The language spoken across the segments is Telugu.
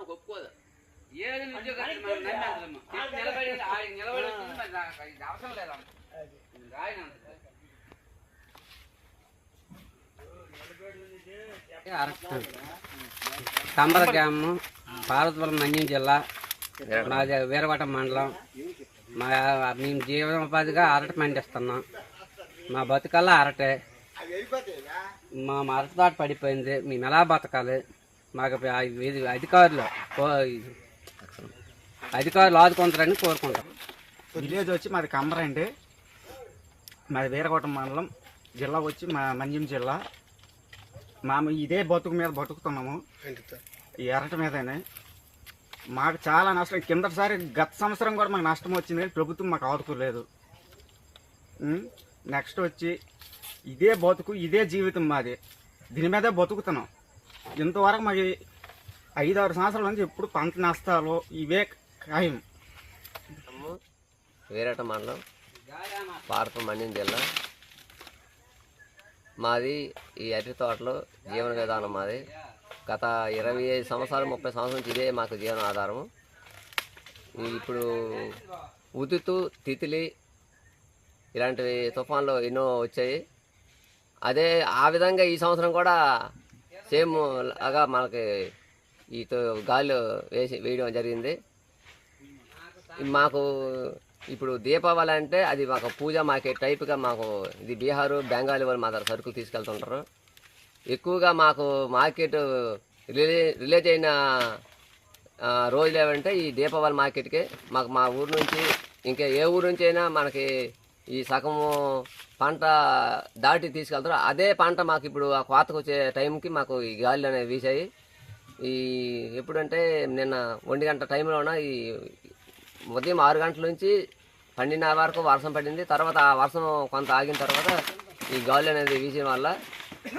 మాత్రం ఒప్పుకోదు. ఏది నిలబడి ఆయన నిలబడి ఇది అవసరం లేదమ్మ కంబల గ్రామం భారతపురం మన్యం జిల్లా మాది వీరవట మండలం. మా మేము జీవనోపాధిగా అరటి పండిస్తున్నాం మా బతుకల్లా అరటే మా అరటి తోట పడిపోయింది. మేము ఎలా బతకాలి? మాకు ఇది అధికారులు అధికారులు ఆదుకుంటారని కోరుకుంటాం. విలేజ్ వచ్చి మాది కంబరండి మాది వీరకోట మండలం. జిల్లా వచ్చి మా మంజం జిల్లా. మా ఇదే బతుకు మీద బతుకుతున్నాము. ఈ ఎరట మీదనే. మాకు చాలా నష్టం. కిందసారి గత సంవత్సరం కూడా మాకు నష్టం వచ్చింది. కానీ ప్రభుత్వం మాకు ఆదుకోలేదు. నెక్స్ట్ వచ్చి ఇదే బతుకు ఇదే జీవితం మాది. దీని మీదే బతుకుతున్నాం. ఇంతవరకు మాకు ఐదు ఆరు సంవత్సరాల నుంచి ఎప్పుడు పంట నష్టాలు ఇవే ఖాయం. వీరట మండలం పార్పు మన్యం జిల్లా. మాది ఈ అరటి తోటలో జీవన విధానం మాది. గత ఇరవై ఐదు సంవత్సరాలు ముప్పై సంవత్సరాల నుంచి ఇదే మాకు జీవన ఆధారము. ఇప్పుడు ఉదుతు తితిలి ఇలాంటివి తుఫాన్లు ఎన్నో వచ్చాయి. అదే ఆ విధంగా ఈ సంవత్సరం కూడా సేమ్ లాగా మనకి ఈ గాలి వేసి వేయడం జరిగింది. మాకు ఇప్పుడు దీపావళి అంటే అది మాకు పూజ మాకే టైప్గా మాకు ఇది బీహారు బెంగాలీ వాళ్ళు మా దగ్గర సరుకులు తీసుకెళ్తుంటారు. ఎక్కువగా మాకు మార్కెట్ రిలే రిలీజ్ అయిన రోజులు ఏమంటే ఈ దీపావళి మార్కెట్కే మాకు మా ఊరు నుంచి ఇంకా ఏ ఊరు నుంచి అయినా మనకి ఈ సగము పంట దాటి తీసుకెళ్తారు అదే పంట మాకు ఇప్పుడు ఆ కోతకు వచ్చే టైంకి మాకు ఈ గాలి అనేవి వీసాయి ఈ ఎప్పుడంటే నిన్న ఒంటి గంట టైంలోన ఈ ఉదయం ఆరు గంటల నుంచి పన్నెండున్నర వరకు వర్షం పడింది. తర్వాత ఆ వర్షం కొంత ఆగిన తర్వాత ఈ గాలి అనేది వీసిన వల్ల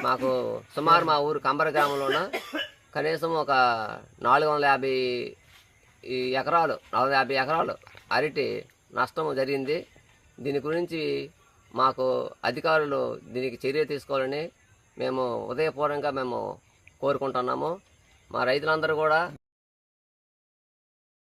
మాకు సుమారు మా ఊరు కంబర గ్రామంలోన కనీసం ఒక నాలుగు వందల యాభై ఈ ఎకరాలు నాలుగు యాభై ఎకరాలు అరటి నష్టం జరిగింది. దీని గురించి మాకు అధికారులు దీనికి చర్య తీసుకోవాలని మేము ఉదయపూర్వంగా మేము కోరుకుంటున్నాము. మా రైతులందరూ కూడా